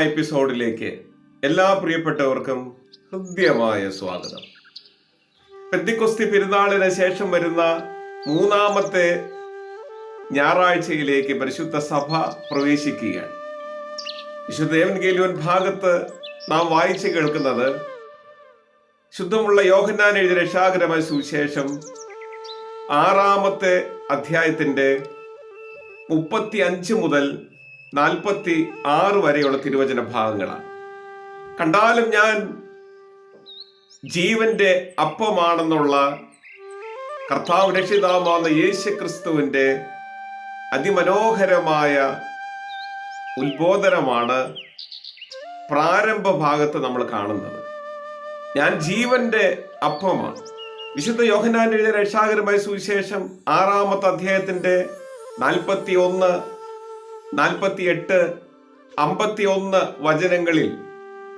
എപ്പിസോഡിലേക്ക് എല്ലാ പ്രിയപ്പെട്ടവർക്കും ഹൃദ്യമായ സ്വാഗതം. പെന്തിക്കൊസ്തി പെരുന്നാളിന് ശേഷം വരുന്ന മൂന്നാമത്തെ ഞായറാഴ്ചയിലേക്ക് പരിശുദ്ധ സഭ പ്രവേശിക്കുകയാണ്. വിശുദ്ധ ഗേലുവൻ ഭാഗത്ത് നാം വായിച്ചു കേൾക്കുന്നത് ശുദ്ധമുള്ള യോഹന്നാൻ എഴുതിയ രക്ഷാകരമായ സുവിശേഷം ആറാമത്തെ അധ്യായത്തിന്റെ മുപ്പത്തി അഞ്ച് മുതൽ നാൽപ്പത്തി ആറ് വരെയുള്ള തിരുവചന ഭാഗങ്ങളാണ്. കണ്ടാലും ഞാൻ ജീവന്റെ അപ്പമാണെന്നുള്ള കർത്താവ് രക്ഷിതാമാവുന്ന യേശു ക്രിസ്തുവിന്റെ അതിമനോഹരമായ ഉത്ബോധനമാണ് പ്രാരംഭ ഭാഗത്ത് നമ്മൾ കാണുന്നത്. ഞാൻ ജീവന്റെ അപ്പമാണ്. വിശുദ്ധ യോഹനാൻ എഴുതിയ രക്ഷാകരമായ സുവിശേഷം ആറാമത്തെ അധ്യായത്തിന്റെ നാൽപ്പത്തി ഒന്ന് നാൽപ്പത്തി എട്ട് അമ്പത്തി ഒന്ന് വചനങ്ങളിൽ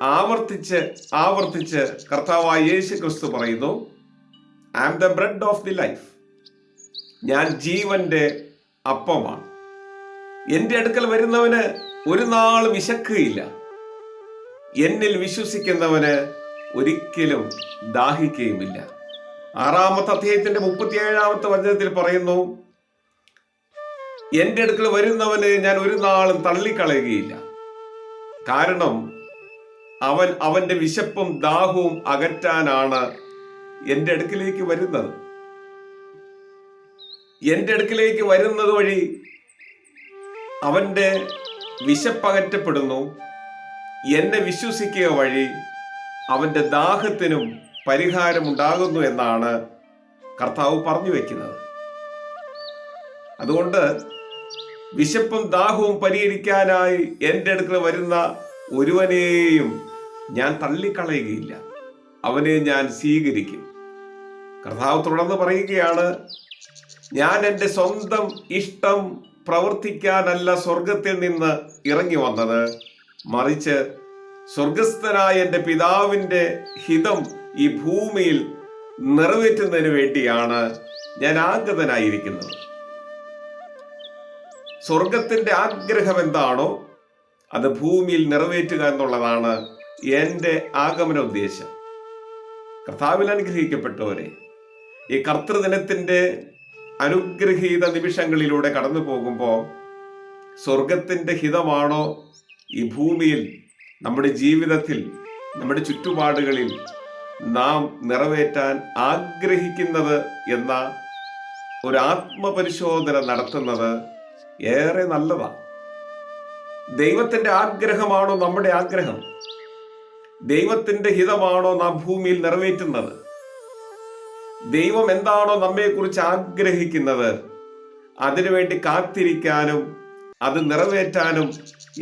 ആവർത്തിച്ച് ആവർത്തിച്ച് കർത്താവായ യേശു ക്രിസ്തു പറയുന്നു I am the bread of the life ഞാൻ ജീവന്റെ അപ്പമാണ്. എന്റെ അടുക്കൽ വരുന്നവന് ഒരു നാൾ വിശക്കുകയില്ല. എന്നിൽ വിശ്വസിക്കുന്നവന് ഒരിക്കലും ദാഹിക്കുകയുമില്ല. ആറാമത്തെ അധ്യായത്തിന്റെ മുപ്പത്തിയേഴാമത്തെ വചനത്തിൽ പറയുന്നു എന്റെ അടുക്കൽ വരുന്നവനെ ഞാൻ ഒരു നാളും തള്ളിക്കളയുകയില്ല. കാരണം അവൻ അവന്റെ വിശപ്പും ദാഹവും അകറ്റാനാണ് എന്റെ അടുക്കിലേക്ക് വരുന്നത്. എന്റെ അടുക്കിലേക്ക് വരുന്നത് വഴി അവന്റെ വിശപ്പകറ്റപ്പെടുന്നു എന്നെ വിശ്വസിക്കുക വഴി അവന്റെ ദാഹത്തിനും പരിഹാരമുണ്ടാകുന്നു എന്നാണ് കർത്താവ് പറഞ്ഞു വെക്കുന്നത്. അതുകൊണ്ട് വിശപ്പും ദാഹവും പരിഹരിക്കാനായി എന്റെ അടുക്കൽ വരുന്ന ഒരുവനെയും ഞാൻ തള്ളിക്കളയുകയില്ല. അവനെ ഞാൻ സ്വീകരിക്കും. കർത്താവ് തുടർന്ന് പറയുകയാണ് ഞാൻ എന്റെ സ്വന്തം ഇഷ്ടം പ്രവർത്തിക്കാനല്ല സ്വർഗത്തിൽ നിന്ന് ഇറങ്ങി വന്നത്. മറിച്ച് സ്വർഗസ്ഥനായ എന്റെ പിതാവിന്റെ ഹിതം ഈ ഭൂമിയിൽ നിറവേറ്റുന്നതിന് വേണ്ടിയാണ് ഞാൻ ആഗതനായിരിക്കുന്നത്. സ്വർഗത്തിന്റെ ആഗ്രഹം എന്താണോ അത് ഭൂമിയിൽ നിറവേറ്റുക എന്നുള്ളതാണ് എന്റെ ആഗമന ഉദ്ദേശം കർത്താവിൽ അനുഗ്രഹിക്കപ്പെട്ടവരെ ഈ കർത്തൃദിനത്തിന്റെ അനുഗ്രഹീത നിമിഷങ്ങളിലൂടെ കടന്നു പോകുമ്പോൾ സ്വർഗത്തിന്റെ ഹിതമാണോ ഈ ഭൂമിയിൽ നമ്മുടെ ജീവിതത്തിൽ നമ്മുടെ ചുറ്റുപാടുകളിൽ നാം നിറവേറ്റാൻ ആഗ്രഹിക്കുന്നത് എന്ന ഒരു ആത്മപരിശോധന നടത്തുന്നത് ഏറെ നല്ലതാണ് ദൈവത്തിന്റെ ആഗ്രഹമാണോ നമ്മുടെ ആഗ്രഹം? ദൈവത്തിന്റെ ഹിതമാണോ നാം ഭൂമിയിൽ നിറവേറ്റുന്നത്? ദൈവം എന്താണോ നമ്മെക്കുറിച്ച് ആഗ്രഹിക്കുന്നത്? അതിനുവേണ്ടി കാത്തിരിക്കാനും അത് നിറവേറ്റാനും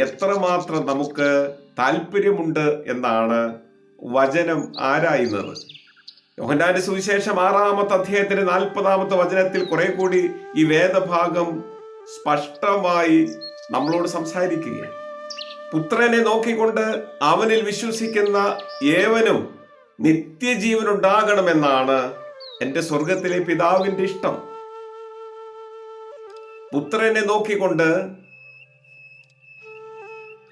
എത്രമാത്രം നമുക്ക് താല്പര്യമുണ്ട് എന്നാണ് വചനം ആരായുന്നത്. യോഹനാന്റെ സുവിശേഷം ആറാമത്തെ അധ്യായത്തിന്റെ നാൽപ്പതാമത്തെ വചനത്തിൽ കുറെ കൂടി ഈ വേദഭാഗം സ്പഷ്ടമായി നമ്മളോട് സംസാരിക്കുകയാണ്. പുത്രനെ നോക്കിക്കൊണ്ട് അവനിൽ വിശ്വസിക്കുന്ന ഏവനും നിത്യജീവൻ ഉണ്ടാകണമെന്നാണ് എന്റെ സ്വർഗത്തിലെ പിതാവിന്റെ ഇഷ്ടം. പുത്രനെ നോക്കിക്കൊണ്ട്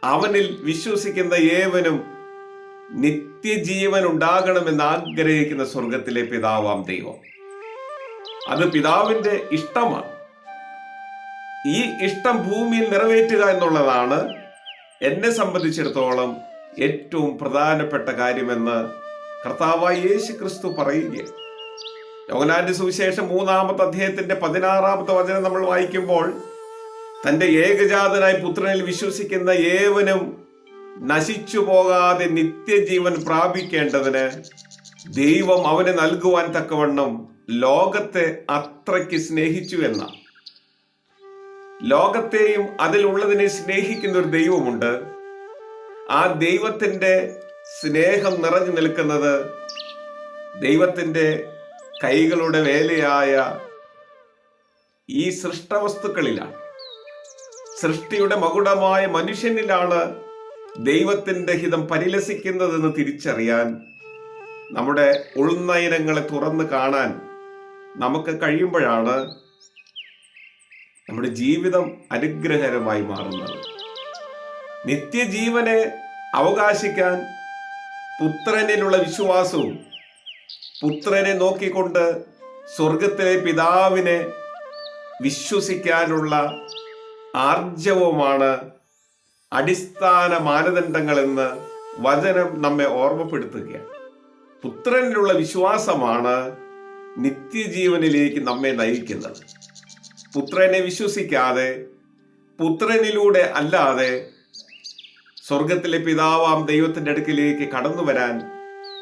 അവനിൽ വിശ്വസിക്കുന്ന ഏവനും നിത്യജീവൻ ഉണ്ടാകണമെന്ന് ആഗ്രഹിക്കുന്ന സ്വർഗത്തിലെ പിതാവാം ദൈവം. അത് പിതാവിന്റെ ഇഷ്ടമാണ്. ഈ ഇഷ്ടം ഭൂമിയിൽ നിറവേറ്റുക എന്നുള്ളതാണ് എന്നെ സംബന്ധിച്ചിടത്തോളം ഏറ്റവും പ്രധാനപ്പെട്ട കാര്യമെന്ന് കർത്താവായി യേശു ക്രിസ്തു പറയുക യോഗനാന്റെ സുവിശേഷം മൂന്നാമത്തെ അദ്ദേഹത്തിന്റെ പതിനാറാമത്തെ വചനം നമ്മൾ വായിക്കുമ്പോൾ തന്റെ ഏകജാതനായ പുത്രനിൽ വിശ്വസിക്കുന്ന ഏവനും നശിച്ചു പോകാതെ നിത്യജീവൻ പ്രാപിക്കേണ്ടതിന് ദൈവം അവന് നൽകുവാൻ തക്കവണ്ണം ലോകത്തെ അത്രയ്ക്ക് സ്നേഹിച്ചു എന്ന ലോകത്തെയും അതിലുള്ളതിനെ സ്നേഹിക്കുന്ന ഒരു ദൈവമുണ്ട്. ആ ദൈവത്തിന്റെ സ്നേഹം നിറഞ്ഞു നിൽക്കുന്നത് ദൈവത്തിന്റെ കൈകളുടെ വേലയായ ഈ സൃഷ്ടവസ്തുക്കളിലാണ്. സൃഷ്ടിയുടെ മകുടമായ മനുഷ്യനിലാണ് ദൈവത്തിന്റെ ഹിതം പരിലസിക്കുന്നതെന്ന് തിരിച്ചറിയാൻ നമ്മുടെ ഉൾനയനങ്ങളെ തുറന്ന് കാണാൻ നമുക്ക് കഴിയുമ്പോഴാണ് നമ്മുടെ ജീവിതം അനുഗ്രഹകരമായി മാറുന്നത്. നിത്യജീവനെ അവകാശിക്കാൻ പുത്രനിലുള്ള വിശ്വാസവും പുത്രനെ നോക്കിക്കൊണ്ട് സ്വർഗത്തിലെ പിതാവിനെ വിശ്വസിക്കാനുള്ള ആർജവമാണ് അടിസ്ഥാന മാനദണ്ഡങ്ങളെന്ന് വചനം നമ്മെ ഓർമ്മപ്പെടുത്തുകയാണ്. പുത്രനിലുള്ള വിശ്വാസമാണ് നിത്യജീവനിലേക്ക് നമ്മെ നയിക്കുന്നത്. പുത്രനെ വിശ്വസിക്കാതെ പുത്രനിലൂടെ അല്ലാതെ സ്വർഗത്തിലെ പിതാവാം ദൈവത്തിന്റെ അടുക്കിലേക്ക് കടന്നു വരാൻ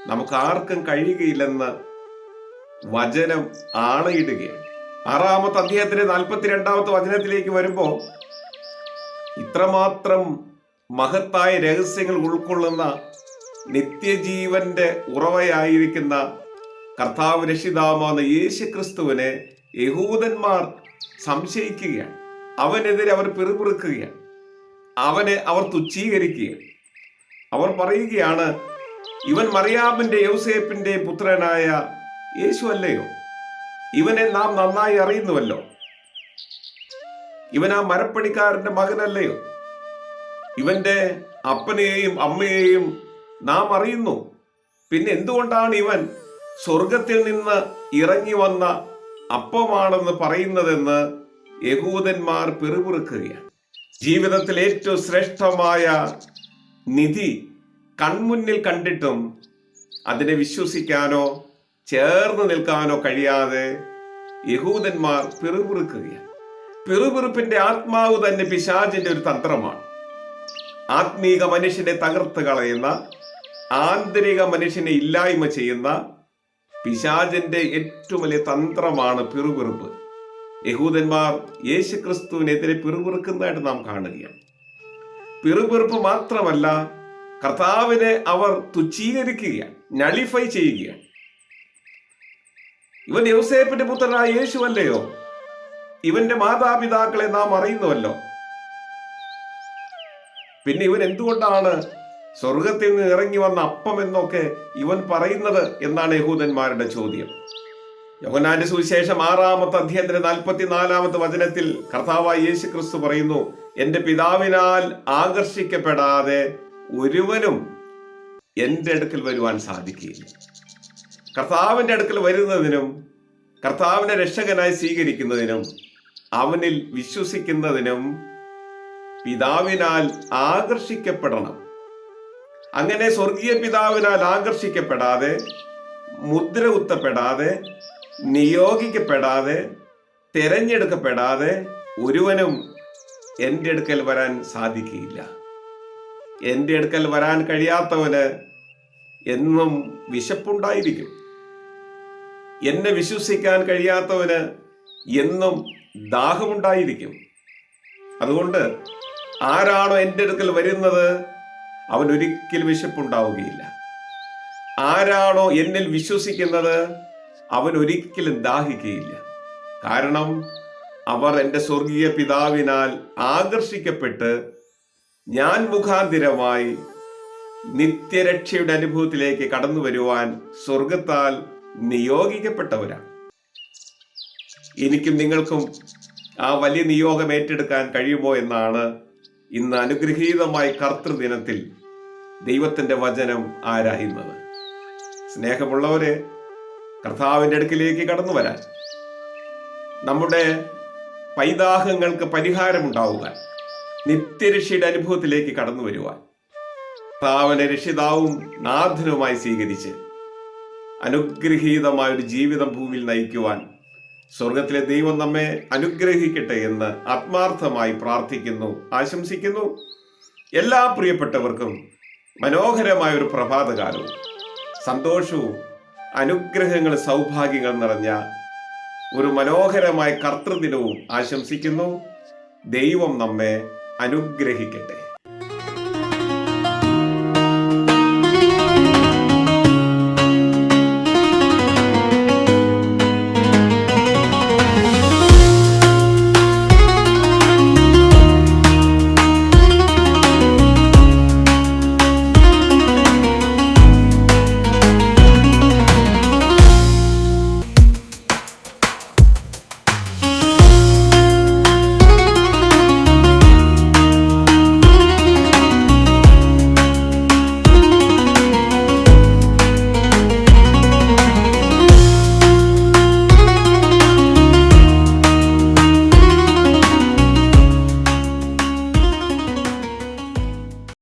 നമുക്ക് ആർക്കും കഴിയുകയില്ലെന്ന് വചനം ആണയിടുകയാണ്. ആറാമത്തെ അദ്ദേഹത്തിന്റെ നാൽപ്പത്തിരണ്ടാമത്തെ വചനത്തിലേക്ക് വരുമ്പോൾ ഇത്രമാത്രം മഹത്തായ രഹസ്യങ്ങൾ ഉൾക്കൊള്ളുന്ന നിത്യജീവന്റെ ഉറവയായിരിക്കുന്ന കർത്താവ് രക്ഷിതാമെന്ന യേശു ക്രിസ്തുവിനെ യഹൂദന്മാർ സംശയിക്കുകയാണ്. അവനെതിരെ അവർ പിറുപിറുക്കുകയാണ്. അവനെ അവർ തുച്ഛീകരിക്കുകയാണ്. അവർ പറയുകയാണ് ഇവൻ മറിയാമിന്റെ യൗസേപ്പിന്റെ പുത്രനായ യേശു അല്ലയോ? ഇവനെ നാം നന്നായി അറിയുന്നുവല്ലോ. ഇവൻ ആ മരപ്പണിക്കാരന്റെ മകനല്ലയോ? ഇവന്റെ അപ്പനെയും അമ്മയെയും നാം അറിയുന്നു. പിന്നെ എന്തുകൊണ്ടാണ് ഇവൻ സ്വർഗത്തിൽ നിന്ന് ഇറങ്ങി വന്ന അപ്പമാണെന്ന് പറയുന്നതെന്ന് യഹൂദന്മാർ പിറുപിറുക്കുകയാണ്. ജീവിതത്തിൽ ഏറ്റവും ശ്രേഷ്ഠമായ നിധി കൺമുന്നിൽ കണ്ടിട്ടും അതിനെ വിശ്വസിക്കാനോ ചേർന്ന് നിൽക്കാനോ കഴിയാതെ യഹൂദന്മാർ പിറുപിറുക്കുകയാണ്. പിറുപിറുപ്പിന്റെ ആത്മാവ് തന്നെ പിശാചിന്റെ ഒരു തന്ത്രമാണ്. ആത്മീക മനുഷ്യനെ തകർത്ത് കളയുന്ന ആന്തരിക മനുഷ്യനെ ഇല്ലായ്മ ചെയ്യുന്ന പിശാചിന്റെ ഏറ്റവും വലിയ തന്ത്രമാണ് പിറുപിറുപ്പ്. യഹൂദന്മാർ യേശു ക്രിസ്തുവിനെതിരെ പിറുപിറുക്കുന്നതായിട്ട് നാം കാണുകയാണ്. പിറുപിറുപ്പ് മാത്രമല്ല കർത്താവിനെ അവർ തുച്ഛീകരിക്കുകയാണ് നളിഫൈ ചെയ്യുകയാണ്. ഇവൻ യോസേപ്പിന്റെ പുത്രനായ യേശു അല്ലയോ? ഇവന്റെ മാതാപിതാക്കളെ നാം അറിയുന്നുവല്ലോ. പിന്നെ ഇവൻ എന്തുകൊണ്ടാണ് സ്വർഗത്തിൽ നിന്ന് ഇറങ്ങി വന്ന അപ്പം എന്നൊക്കെ ഇവൻ പറയുന്നത് എന്നാണ് യഹൂദന്മാരുടെ ചോദ്യം. യോഹന്നാന്റെ സുവിശേഷം ആറാമത്തെ അധ്യായത്തിന്റെ നാൽപ്പത്തിനാലാമത്തെ വചനത്തിൽ കർത്താവായ യേശു ക്രിസ്തു പറയുന്നു എന്റെ പിതാവിനാൽ ആകർഷിക്കപ്പെടാതെ ഒരുവനും എന്റെ അടുക്കൽ വരുവാൻ സാധിക്കുകയില്ല. കർത്താവിന്റെ അടുക്കൽ വരുന്നതിനും കർത്താവിനെ രക്ഷകനായി സ്വീകരിക്കുന്നതിനും അവനിൽ വിശ്വസിക്കുന്നതിനും പിതാവിനാൽ ആകർഷിക്കപ്പെടണം. അങ്ങനെ സ്വർഗീയ പിതാവിനാൽ ആകർഷിക്കപ്പെടാതെ മുദ്ര കുത്തപ്പെടാതെ നിയോഗിക്കപ്പെടാതെ തിരഞ്ഞെടുക്കപ്പെടാതെ ഒരുവനും എന്റെ അടുക്കൽ വരാൻ സാധിക്കില്ല എന്റെ അടുക്കൽ വരാൻ കഴിയാത്തവന് എന്നും വിശപ്പുണ്ടായിരിക്കും. എന്നെ വിശ്വസിക്കാൻ കഴിയാത്തവന് എന്നും ദാഹമുണ്ടായിരിക്കും. അതുകൊണ്ട് ആരാണോ എന്റെ അടുക്കൽ വരുന്നത് അവൻ ഒരിക്കലും വിശപ്പുണ്ടാവുകയില്ല. ആരാണോ എന്നിൽ വിശ്വസിക്കുന്നത് അവൻ ഒരിക്കലും ദാഹിക്കുകയില്ല കാരണം അവർ എന്റെ സ്വർഗീയ പിതാവിനാൽ ആകർഷിക്കപ്പെട്ട് ഞാൻ മുഖാന്തിരമായി നിത്യരക്ഷയുടെ അനുഭവത്തിലേക്ക് കടന്നു വരുവാൻ സ്വർഗത്താൽ നിയോഗിക്കപ്പെട്ടവരാണ്. എനിക്കും നിങ്ങൾക്കും ആ വലിയ നിയോഗം ഏറ്റെടുക്കാൻ കഴിയുമോ എന്നാണ് ഇന്ന് അനുഗ്രഹീതമായി കർത്തൃദിനത്തിൽ ദൈവത്തിന്റെ വചനം ആരായുന്നത് സ്നേഹമുള്ളവരെ കർത്താവിന്റെ അടുക്കിലേക്ക് കടന്നു വരാൻ. നമ്മുടെ പൈതാഹങ്ങൾക്ക് പരിഹാരമുണ്ടാവുക. നിത്യരക്ഷയുടെ അനുഭവത്തിലേക്ക് കടന്നു വരുവാൻ. കർത്താവിനെ രക്ഷിതാവും നാഥനുമായി സ്വീകരിച്ച് അനുഗ്രഹീതമായ ഒരു ജീവിതം ഭൂമിയിൽ നയിക്കുവാൻ സ്വർഗത്തിലെ ദൈവം നമ്മെ അനുഗ്രഹിക്കട്ടെ എന്ന് ആത്മാർത്ഥമായി പ്രാർത്ഥിക്കുന്നു ആശംസിക്കുന്നു. എല്ലാ പ്രിയപ്പെട്ടവർക്കും മനോഹരമായ ഒരു പ്രഭാതകാലവും സന്തോഷവും അനുഗ്രഹങ്ങൾ സൗഭാഗ്യങ്ങൾ നിറഞ്ഞ ഒരു മനോഹരമായ കർത്തൃദിനവും ആശംസിക്കുന്നു. ദൈവം നമ്മെ അനുഗ്രഹിക്കട്ടെ.